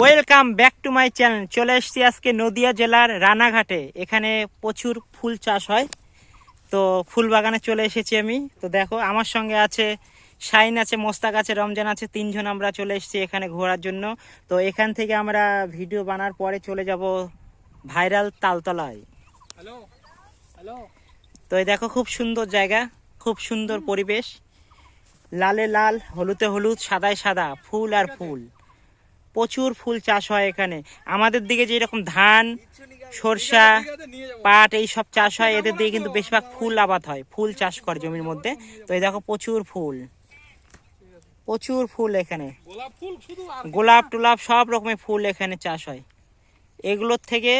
Welcome back to my channel চলে এসেছি আজকে নদিয়া জেলার রানাঘাটে। এখানে প্রচুর ফুল চাষ হয়। তো ফুল বাগানে চলে এসেছি আমি। তো দেখো আমার সঙ্গে আছে শাইন আছে মোস্তাক আছে রমজান আছে তিনজন আমরা চলে এসেছি এখানে ঘোরার জন্য। তো এখান থেকে আমরা ভিডিও বানার পরে চলে যাব ভাইরাল তালতলায়। হ্যালো হ্যালো তো এই দেখো খুব সুন্দর জায়গা খুব সুন্দর পরিবেশ। লালে লাল হলুদে হলুদ সাদায় সাদা ফুল আর ফুল। প্রচুর ফুল চাষ হয় এখানে। আমাদের দিকে যেরকম ধান, সরষা, পাট, এই সব চাষ হয়, এদের দিকে কিন্তু বেশিরভাগ ফুল আবাদ হয়, ফুল চাষ করে জমির মধ্যে। তো এই দেখো প্রচুর ফুল। প্রচুর ফুল এখানে। গোলাপ টোলাপ সব রকমের ফুল এখানে চাষ হয়। এগুলোর থেকে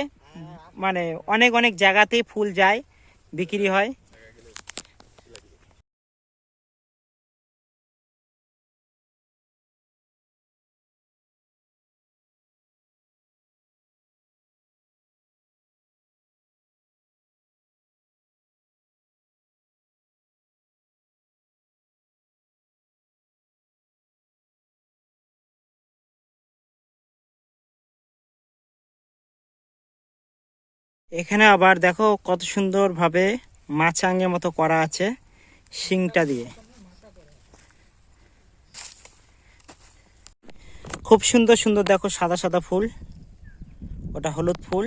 মানে অনেক অনেক জায়গাতেই ফুল যায়, বিক্রি হয়। এখানে আবার দেখো কত সুন্দর ভাবে মাছাঙ্গের মতো করা আছে শিংটা দিয়ে। খুব সুন্দর সুন্দর দেখো সাদা সাদা ফুল, ওটা হলুদ ফুল।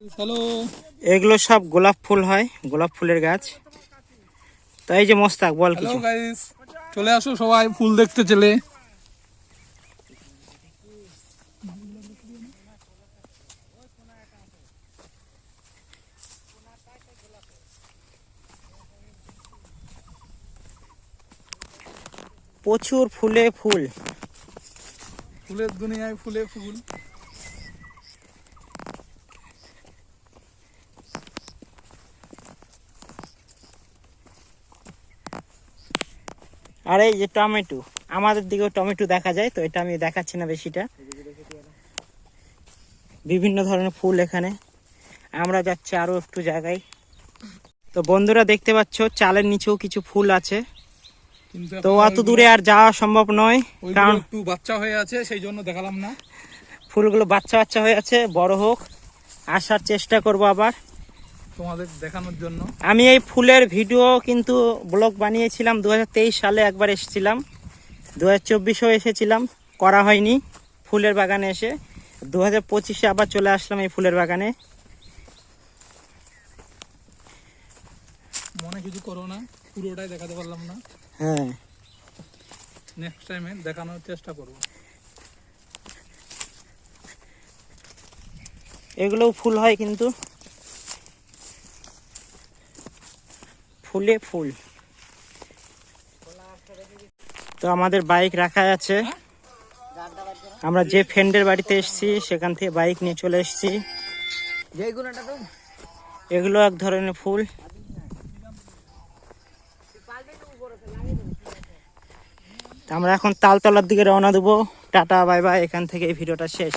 হ্যালো। এগুলো সব গোলাপ ফুল হয় গোলাপ ফুলের গাছ। তাই এই যে মস্তাক বল কিছু। চলে আসো সবাই ফুল দেখতে চলে। প্রচুর ফুলে ফুল। ফুলের দুনিয়ায় ফুলে ফুল। আর এই যে টমেটো। আমাদের দিকেও টমেটো দেখা যায় তো এটা আমি দেখাচ্ছি না বেশিটা। বিভিন্ন ধরনের ফুল এখানে। আমরা যাচ্ছি আরও একটু জায়গায়। তো বন্ধুরা দেখতে পাচ্ছ চালের নিচেও কিছু ফুল আছে। তো অত দূরে আর যাওয়া সম্ভব নয় কারণ একটু বাচ্চা হয়ে আছে সেই জন্য দেখালাম না। ফুলগুলো বাচ্চা বাচ্চা হয়ে আছে বড় হোক। আসার চেষ্টা করব আবার। তোমাদের দেখানোর জন্য। আমি এই ফুলের ভিডিও কিন্তু ব্লগ বানিয়েছিলাম দু হাজার তেইশ সালে একবার এসেছিলাম। দু হাজার চব্বিশেও এসেছিলাম। করা হয়নি ফুলের বাগানে এসে। দু হাজার পঁচিশে আবার চলে আসলাম এই ফুলের বাগানে। মনে কিছু করো না পুরোটাই দেখাতে পারলাম না। হ্যাঁ। নেক্সট টাইমে দেখানোর চেষ্টা করব। এগুলোও ফুল হয় কিন্তু। ফুলে ফুল। তো আমাদের বাইক রাখা আছে। আমরা যে ফ্রেন্ডের বাড়িতে এসেছি, সেখান থেকে বাইক নিয়ে চলে এসেছি। এগুলো এক ধরনের ফুল। আমরা এখন তালতলার দিকে রওনা দেবো। টাটা, বাই বাই, এখান থেকে এই ভিডিওটা শেষ।